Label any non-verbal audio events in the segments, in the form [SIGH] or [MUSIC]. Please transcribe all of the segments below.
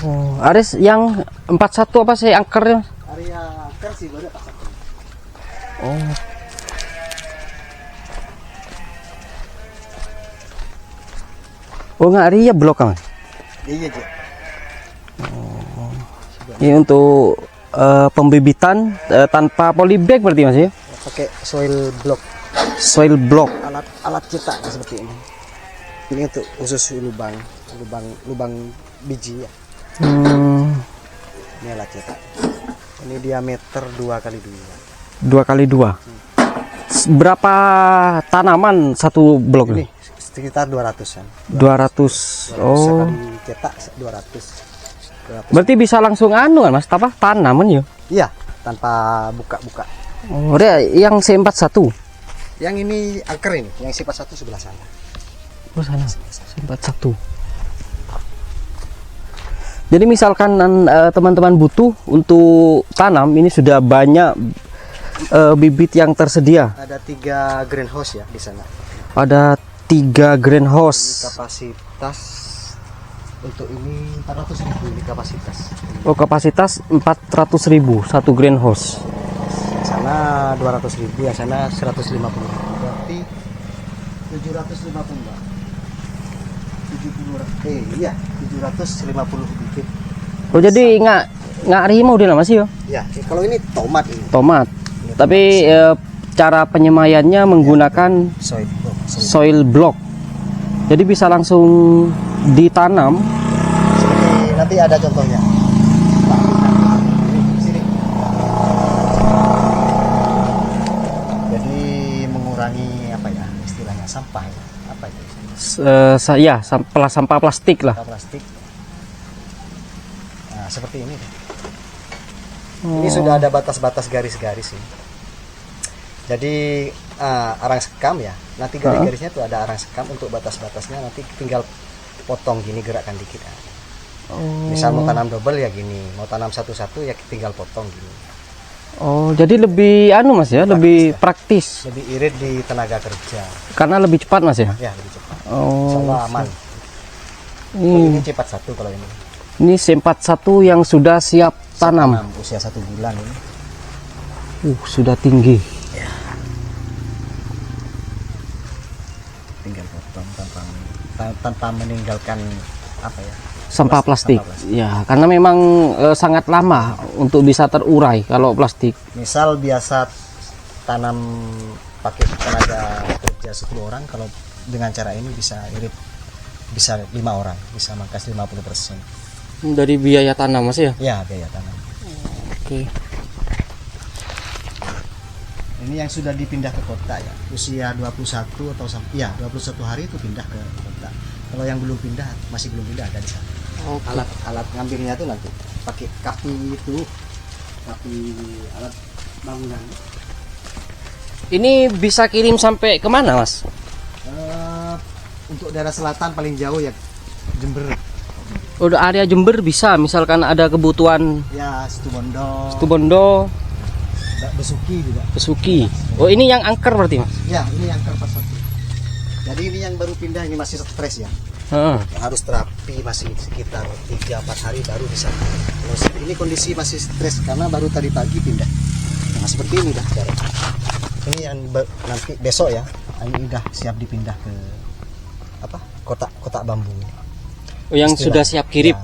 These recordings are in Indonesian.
Oh, Aris yang 41 apa sih angkernya? area angker sih baru Oh. Oh, nggak Ria blok kan? iya aja Ini untuk eh, pembibitan eh, tanpa polybag berarti Mas ya? pakai soil block Soil block. alat alat cetak seperti ini ini untuk khusus lubang lubang lubang biji ya Hmm, ini alat cetak ini diameter dua kali dua dua kali dua. Berapa tanaman satu blok ini sekitar 200an 200. Oh. sekali cetak 200 200 Berarti bisa langsung anu kan Mas? Apa? Tanaman ya? iya tanpa buka-buka Oh, dia yang C41. yang ini angker ini yang sifat satu sebelah sana Oh, sana. C41. Jadi misalkan eh, teman-teman butuh untuk tanam ini sudah banyak eh, bibit yang tersedia. ada tiga greenhouse ya di sana Ada tiga greenhouse. kapasitas untuk ini 400 ribu ini kapasitas Oh kapasitas 400.000 satu greenhouse. yang sana 200 ribu yang sana 150 ribu berarti 750 mbak 70 eh iya 750 bibit Oh jadi nggak nggak rimau dia mas yo ya eh, kalau ini tomat ini tomat. Tapi eh, cara penyemaiannya menggunakan oh, soy. soil block. Jadi bisa langsung ditanam. seperti nanti ada contohnya sini. jadi mengurangi apa ya istilahnya sampah ya apa itu Eh, sa- ya sampah sampah plastik lah. sampah plastik nah seperti ini deh. ini sudah ada batas-batas garis-garis ini jadi ah, arang sekam ya. Nanti garis-garisnya tuh ada arang sekam untuk batas-batasnya. Nanti tinggal potong gini gerakan dikit. Ah. misal mau tanam double ya gini mau tanam satu-satu ya tinggal potong gini. Oh jadi lebih anu mas ya, lebih praktis lebih irit di tenaga kerja. Karena lebih cepat mas ya. ya lebih cepat. Oh Allah aman. ini ini cepat satu kalau ini. Ini C41 yang sudah siap tanam. Tanam usia satu bulan ini. Uh sudah tinggi. tinggal potong tanpa ta- tanpa meninggalkan apa ya Sampah plastik. sampah Ya karena memang eh, sangat lama untuk bisa terurai kalau plastik. misal biasa tanam pakai tenaga kerja 10 orang kalau dengan cara ini bisa irit bisa lima orang bisa mangkas 50 persen Dari biaya tanam mas ya. ya biaya tanam Oke. ini yang sudah dipindah ke kota ya usia 21 atau ya 21 hari itu pindah ke kota kalau yang belum pindah masih belum pindah ada di sana alat alat ngambilnya itu nanti pakai kapi itu kapi alat bangunan. Ini bisa kirim sampai ke mana mas? Eh, untuk daerah selatan paling jauh ya Jember. Udah area Jember bisa, misalkan ada kebutuhan ya Situbondo Situbondo, Besuki juga. Besuki. Oh ini yang angker berarti mas? ya ini yang kertas satu jadi ini yang baru pindah ini masih stres ya. Yang harus terapi masih sekitar 3-4 hari baru bisa. Se- ini kondisi masih stres karena baru tadi pagi pindah. Nah seperti ini dah cara ini yang nanti besok ya. Ini udah siap dipindah ke apa kotak kotak bambu. Ini Oh, yang Istilah. sudah siap kirim. Ya,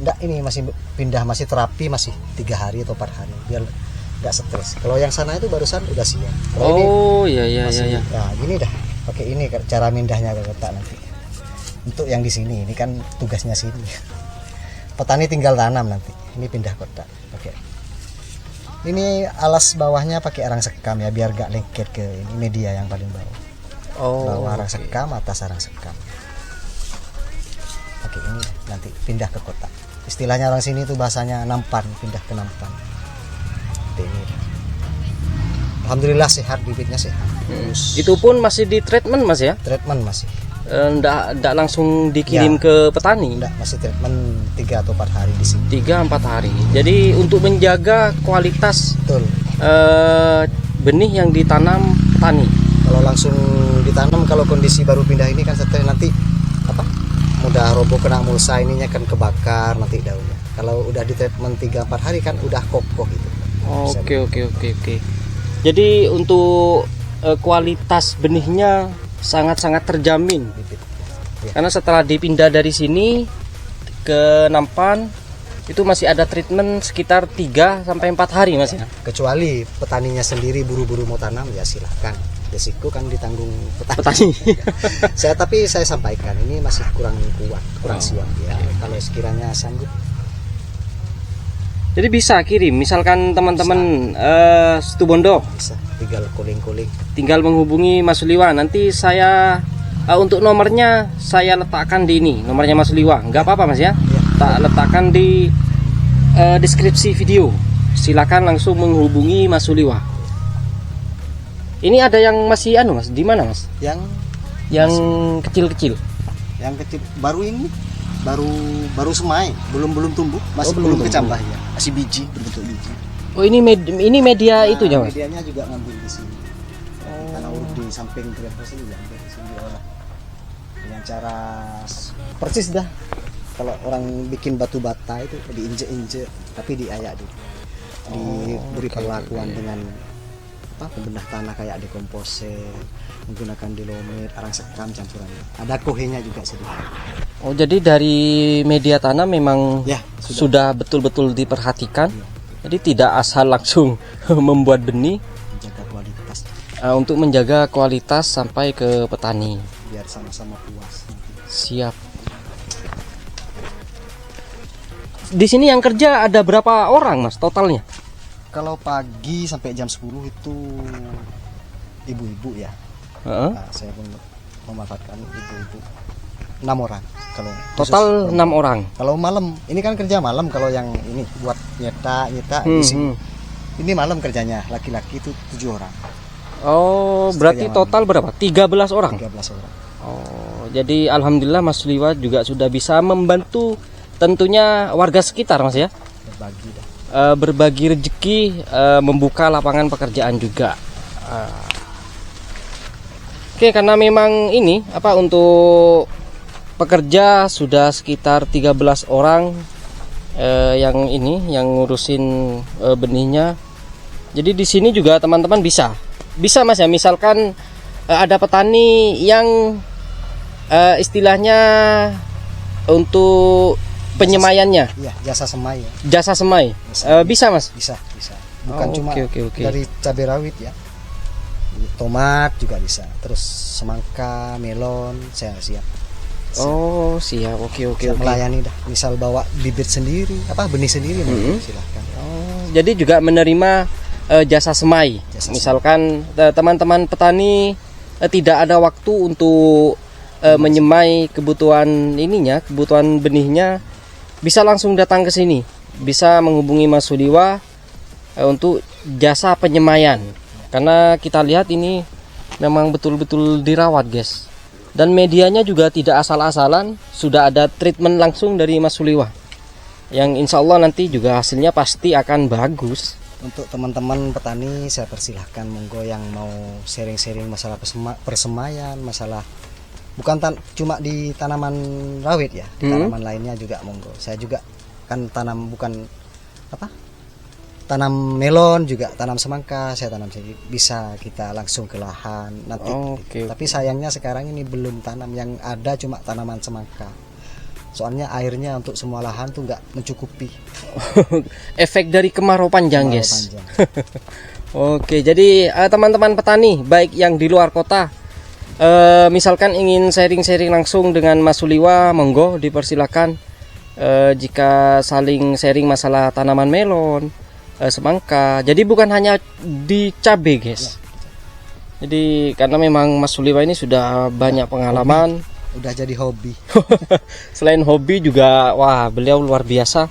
enggak ini masih pindah masih terapi masih tiga hari atau empat hari biar nggak stres. Kalau yang sana itu barusan udah siap. Kalau ini Oh iya iya iya. iya. ya gini dah pakai ini cara mindahnya ke kotak nanti. Untuk yang di sini ini kan tugasnya sini. [LAUGHS] Petani tinggal tanam nanti ini pindah kotak oke ini alas bawahnya pakai arang sekam ya biar gak lengket ke ini media yang paling bawah. Oh. bawah arang sekam atas arang sekam. Oke ini nanti pindah ke kotak istilahnya orang sini tuh bahasanya nampan pindah ke nampan alhamdulillah sehat bibitnya sehat terus Itu pun masih di treatment Mas ya? treatment masih Eh, Ndak ndak langsung dikirim Ya. ke petani. enggak masih treatment 3 atau 4 hari di sini Tiga empat hari. Jadi untuk menjaga kualitas betul eh, benih yang ditanam petani. kalau langsung ditanam kalau kondisi baru pindah ini kan setelah nanti apa mudah roboh kena mulsa ininya kan kebakar nanti daunnya kalau udah di treatment 3 4 hari kan udah kokoh gitu Oke oke oke oke. Jadi untuk eh, kualitas benihnya sangat-sangat terjamin. bibit Karena setelah dipindah dari sini ke Nampan itu masih ada treatment sekitar 3 sampai 4 hari Mas ya. kecuali petaninya sendiri buru-buru mau tanam ya silahkan resiko kan ditanggung petani, Petani. [LAUGHS] saya tapi saya sampaikan ini masih kurang kuat kurang Oh, siap ya kalau sekiranya sanggup Jadi bisa kirim misalkan teman-teman eh Situbondo bisa tinggal kuling-kuling tinggal menghubungi Mas Liwa nanti saya eh, untuk nomornya saya letakkan di ini nomornya Mas Liwa nggak apa-apa Mas ya? Tak letakkan di eh, deskripsi video. Silakan langsung menghubungi Mas Liwa ini ada yang masih anu Mas? Di mana Mas? Yang yang kecil-kecil. Yang kecil baru ini baru baru semai belum belum tumbuh masih Oh, belum belum, kecambah ya masih biji berbentuk biji. Oh ini med- ini media itu ya Nah, Mas? medianya juga ngambil di sini. Karena urut di samping greenhouse ini diambil di sini diolah dengan cara persis dah. Kalau orang bikin batu bata itu diinjek-injek tapi diayak dulu. Diberi oke, perlakuan dengan apa pembedah tanah kayak dekomposer menggunakan dilomit arang sekam campurannya. Ada kohenya juga sedikit oh jadi dari media tanam memang ya sudah. betul-betul diperhatikan. Jadi tidak asal langsung [LAUGHS] membuat benih. Menjaga kualitas. Uh, untuk menjaga kualitas sampai ke petani. biar sama-sama puas. Siap. Di sini yang kerja ada berapa orang, Mas, totalnya? Kalau pagi sampai jam 10 itu ibu-ibu ya Heeh. Nah, saya pun memanfaatkan ibu-ibu enam orang kalau Total enam orang. kalau malam ini kan kerja malam kalau yang ini buat nyetak nyetak Hmm, hmm. ini malam kerjanya laki-laki itu tujuh orang Oh, berarti Setengah total berapa? 13 orang. 13 orang Oh, jadi alhamdulillah Mas Liwa juga sudah bisa membantu tentunya warga sekitar, Mas ya. Berbagi Eh, berbagi rezeki, eh, membuka lapangan pekerjaan juga. Ah. Oke, karena memang ini apa untuk pekerja sudah sekitar 13 orang eh, yang ini yang ngurusin eh, benihnya. Jadi di sini juga teman-teman bisa. Bisa Mas ya, misalkan eh, ada petani yang eh, istilahnya untuk penyemayannya iya jasa semai ya. Jasa semai? Jasa Eh, bisa mas? Bisa bisa. Bukan Oh, cuma oke, oke, oke. dari cabai rawit ya. Tomat juga bisa. Terus semangka melon saya siap. Oh siap. Oke oke oke. melayani dah. Misal bawa bibit sendiri apa benih sendiri Mhm. silahkan Oh, jadi juga menerima eh, jasa semai. Jasa misalkan eh, teman-teman petani eh, tidak ada waktu untuk eh, menyemai kebutuhan ininya kebutuhan benihnya bisa langsung datang ke sini. Bisa menghubungi Mas Suliwa eh, untuk jasa penyemaian karena kita lihat ini memang betul-betul dirawat guys. Dan medianya juga tidak asal-asalan sudah ada treatment langsung dari Mas Suliwa yang insya Allah nanti juga hasilnya pasti akan bagus. Untuk teman-teman petani saya persilahkan monggo yang mau sharing-sharing masalah persema- persemaian masalah bukan tan- cuma di tanaman rawit ya di Hmm. tanaman lainnya juga monggo. Saya juga kan tanam bukan apa tanam melon juga tanam semangka saya tanam jadi bisa kita langsung ke lahan nanti. Oke, tapi sayangnya sekarang ini belum tanam yang ada cuma tanaman semangka. Soalnya airnya untuk semua lahan tuh nggak mencukupi. [LAUGHS] Efek dari kemarau panjang Kemarau guys. panjang. [LAUGHS] Oke jadi eh, teman-teman petani baik yang di luar kota eh, misalkan ingin sharing-sharing langsung dengan Mas Suliwa monggo dipersilakan. Eh, jika saling sharing masalah tanaman melon eh, semangka. Jadi bukan hanya di cabai guys. Jadi karena memang Mas Suliwa ini sudah banyak pengalaman. Udah jadi hobi. [LAUGHS] Selain hobi juga wah beliau luar biasa.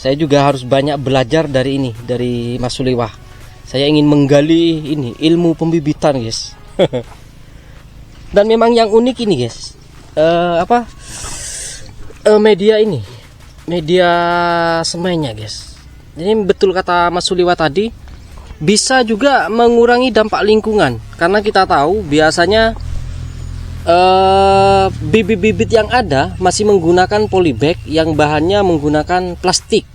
Saya juga harus banyak belajar dari ini dari Mas Suliwah. Saya ingin menggali ini ilmu pembibitan, guys. [LAUGHS] Dan memang yang unik ini, guys. eh, apa? eh, media ini. Media semennya, guys. Jadi betul kata Mas Suliwa tadi, bisa juga mengurangi dampak lingkungan karena kita tahu biasanya eh, bibit-bibit yang ada masih menggunakan polybag yang bahannya menggunakan plastik.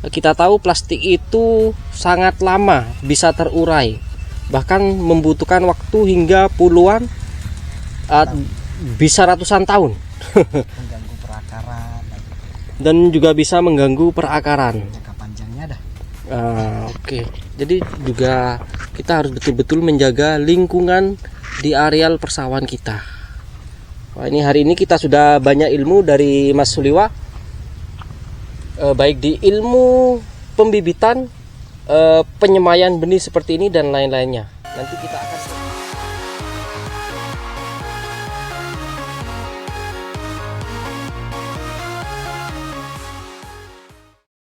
Kita tahu plastik itu sangat lama bisa terurai, bahkan membutuhkan waktu hingga puluhan, eh, bisa ratusan tahun, mengganggu perakaran dan juga bisa mengganggu perakaran. jangka panjangnya dah Ah, Oke, jadi juga kita harus betul-betul menjaga lingkungan di areal persawahan kita. Wah, ini hari ini kita sudah banyak ilmu dari Mas Suliwa, Eh, baik di ilmu pembibitan, eh, penyemaian benih seperti ini dan lain-lainnya. Nanti kita akan